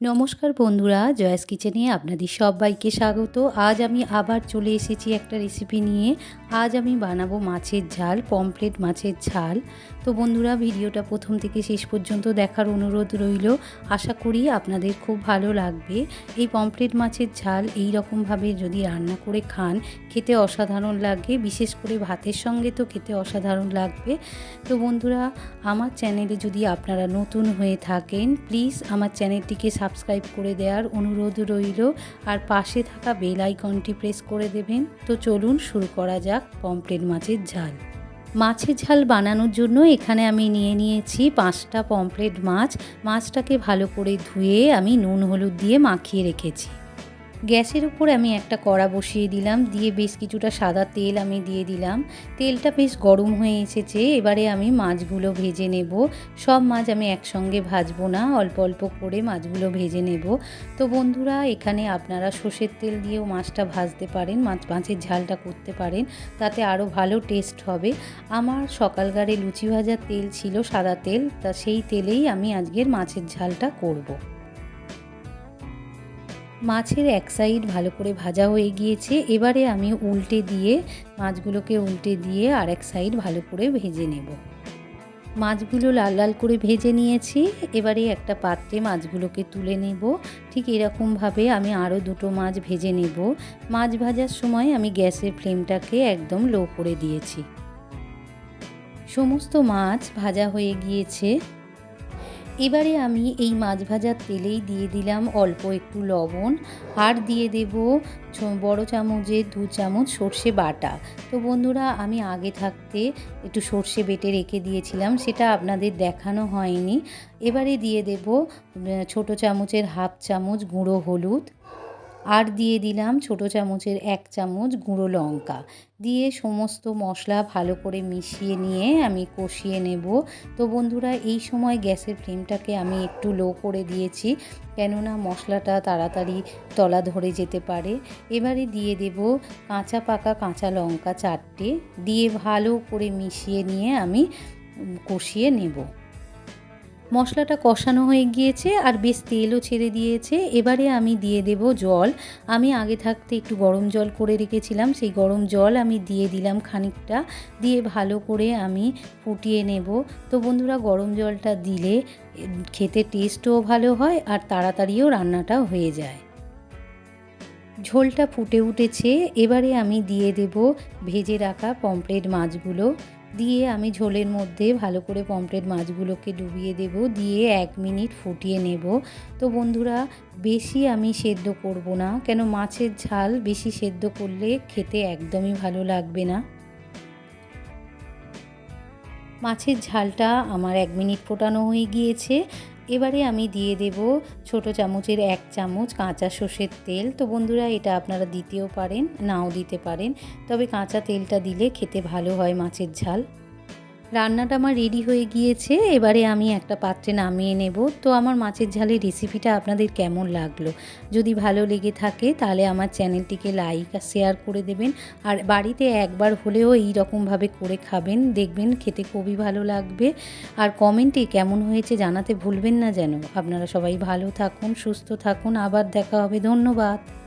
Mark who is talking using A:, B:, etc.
A: নমস্কার বন্ধুরা, জয়াস কিচেনে আপনাদের সবাইকে স্বাগত। আজ আমি আবার চলে এসেছি একটা রেসিপি নিয়ে। আজ আমি বানাবো মাছের ঝাল পমফ্লেট মাছের ঝাল। তো বন্ধুরা, ভিডিওটা প্রথম থেকে শেষ পর্যন্ত দেখার অনুরোধ রইল। আশা করি আপনাদের খুব ভালো লাগবে। এই পমফ্লেট মাছের ঝাল এই রকমভাবে যদি রান্না করে খান, খেতে অসাধারণ লাগে। বিশেষ করে ভাতের সঙ্গে তো খেতে অসাধারণ লাগবে। তো বন্ধুরা, আমার চ্যানেলে যদি আপনারা নতুন হয়ে থাকেন প্লিজ আমার চ্যানেলটিকে সাবস্ক্রাইব করে দেওয়ার অনুরোধ রইল। আর পাশে থাকা বেল আইকনটি প্রেস করে দেবেন। তো চলুন শুরু করা যাক পমফ্রেট মাছের ঝাল। মাছের ঝাল বানানোর জন্য এখানে আমি নিয়ে নিয়েছি পাঁচটা পমফ্রেট মাছ। মাছটাকে ভালো করে ধুয়ে আমি নুন, হলুদ দিয়ে মাখিয়ে রেখেছি। গ্যাসের উপর আমি একটা কড়া বসিয়ে দিলাম, দিয়ে বেশ কিছুটা সাদা তেল আমি দিয়ে দিলাম। তেলটা বেশ গরম হয়ে এসেছে, এবারে আমি মাছগুলো ভেজে নেব। সব মাছ আমি একসঙ্গে ভাজবো না, অল্প অল্প করে মাছগুলো ভেজে নেব। তো বন্ধুরা, এখানে আপনারা সর্ষের তেল দিয়েও মাছটা ভাজতে পারেন, মাছ, মাছের ঝালটা করতে পারেন, তাতে আরও ভালো টেস্ট হবে। আমার সকালগারে লুচি ভাজার তেল ছিল সাদা তেল, তা সেই তেলেই আমি আজকের মাছের ঝালটা করব। মাছের এক সাইড ভালো করে ভাজা হয়ে গিয়েছে। এবারে আমি উল্টে দিয়ে, মাছগুলোকে উল্টে দিয়ে আর এক সাইড ভালো করে ভেজে নেব। মাছগুলো লাল লাল করে ভেজে নিয়েছি। এবারে একটা পাত্রে মাছগুলোকে তুলে নেব। ঠিক এরকমভাবে আমি আরও দুটো মাছ ভেজে নেব। মাছ ভাজার সময় আমি গ্যাসের ফ্লেমটাকে একদম লো করে দিয়েছি। সমস্ত মাছ ভাজা হয়ে গিয়েছে। এবারে আমি এই মাছ ভাজার তেলেই দিয়ে দিলাম অল্প একটু লবণ। আর দিয়ে দেব বড় চামচে দু চামচ সর্ষে বাটা। তো বন্ধুরা, আমি আগে থাকতে একটু সর্ষে বেটে রেখে দিয়েছিলাম, সেটা আপনাদের দেখানো হয়নি। এবারে দিয়ে দেব ছোট চামচের হাফ চামচ গুঁড়ো হলুদ। আর দিয়ে দিলাম ছোট চামচের এক চামচ গুঁড়ো লঙ্কা। দিয়ে সমস্ত মশলা ভালো করে মিশিয়ে নিয়ে আমি কষিয়ে নেব। তো বন্ধুরা, এই সময় গ্যাসের ফ্লেমটাকে আমি একটু লো করে দিয়েছি, কেননা মশলাটা তাড়াতাড়ি তলা ধরে যেতে পারে। এবারে দিয়ে দেব কাঁচা পাকা কাঁচা লঙ্কা চারটে। দিয়ে ভালো করে মিশিয়ে নিয়ে আমি কষিয়ে নেব। মশলাটা কষানো হয়ে গিয়েছে আর বেশ তেলও ছেড়ে দিয়েছে। এবারে আমি দিয়ে দেব জল। আমি আগে থাকতে একটু গরম জল করে রেখেছিলাম। সেই গরম জল আমি দিয়ে দিলাম খানিকটা। দিয়ে ভালো করে আমি ফুটিয়ে নেব। তো বন্ধুরা, গরম জলটা দিলে খেতে টেস্টও ভালো হয় আর তাড়াতাড়িও রান্নাটা হয়ে যায়। ঝোলটা ফুটে উঠেছে। এবারে আমি দিয়ে দেব ভেজে রাখা পমফ্লেট মাছগুলো। দিয়ে আমি ঝোলের মধ্যে ভালো করে পমফ্রেট মাছগুলোকে ডুবিয়ে দেব, দিয়ে এক মিনিট ফুটিয়ে নেব। তো বন্ধুরা, বেশি আমি সেদ্ধ করব না, কেন মাছের ঝাল বেশি সেদ্ধ করলে খেতে একদমই ভালো লাগবে না। মাছের ঝালটা আমার এক মিনিট ফোটানো হয়ে গিয়েছে। এবারে আমি দিয়ে দেব ছোট চামচের এক চামচ কাঁচা সর্ষের তেল। তো বন্ধুরা, এটা আপনারা দিতেও পারেন, নাও দিতে পারেন। তবে কাঁচা তেলটা দিলে খেতে ভালো হয় মাছের ঝাল। রান্নাটা আমার রেডি হয়ে গিয়েছে। এবারে আমি একটা পাত্রে নামিয়ে নেব। তো আমার মাছের ঝালের রেসিপিটা আপনাদের কেমন লাগল? যদি ভালো লেগে থাকে তাহলে আমার চ্যানেলটিকে লাইক আর শেয়ার করে দেবেন। আর বাড়িতে একবার হলেও এই রকমভাবে করে খাবেন। দেখবেন খেতে খুবই ভালো লাগবে। আর কমেন্টে কেমন হয়েছে জানাতে ভুলবেন না যেন। আপনারা সবাই ভালো থাকুন, সুস্থ থাকুন। আবার দেখা হবে। ধন্যবাদ।